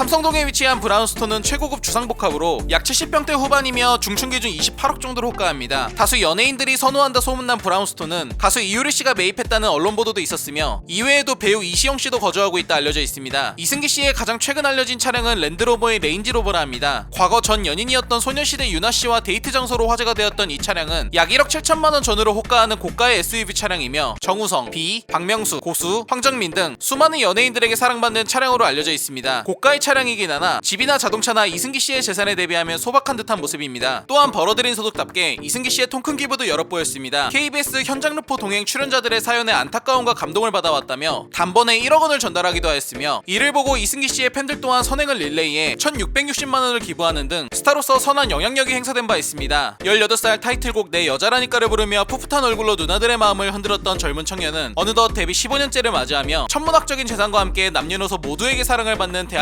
삼성동에 위치한 브라운스톤은 최고급 주상복합으로 약 70평대 후반이며 중층 기준 28억 정도로 호가합니다. 다수 연예인들이 선호한다 소문난 브라운스톤은 가수 이효리 씨가 매입했다는 언론 보도도 있었으며 이외에도 배우 이시영 씨도 거주하고 있다 알려져 있습니다. 이승기 씨의 가장 최근 알려진 차량은 랜드로버의 레인지로버라 합니다. 과거 전 연인이었던 소녀시대 유나 씨와 데이트 장소로 화제가 되었던 이 차량은 약 1억 7천만 원 전후로 호가하는 고가의 SUV 차량이며 정우성, 비, 박명수, 고수, 황정민 등 수많은 연예인들에게 사랑받는 차량으로 알려져 있습니다. 고가의 차량 이긴 하나 집이나 자동차나 이승기 씨의 재산에 대비하면 소박한 듯한 모습입니다. 또한 벌어들인 소득답게 이승기 씨의 통큰 기부도 여러 보였습니다. KBS 현장 루포 동행 출연자들의 사연에 안타까움과 감동을 받아왔다며 단번에 1억 원을 전달하기도 하였으며 이를 보고 이승기 씨의 팬들 또한 선행을 릴레이해 1,660만 원을 기부하는 등 스타로서 선한 영향력이 행사된 바 있습니다. 18살 타이틀곡 내 여자라니까를 부르며 풋풋한 얼굴로 누나들의 마음을 흔들었던 젊은 청년은 어느덧 데뷔 15년째를 맞이하며 천문학적인 재산과 함께 남녀노소 모두에게 사랑을 받는 대한민국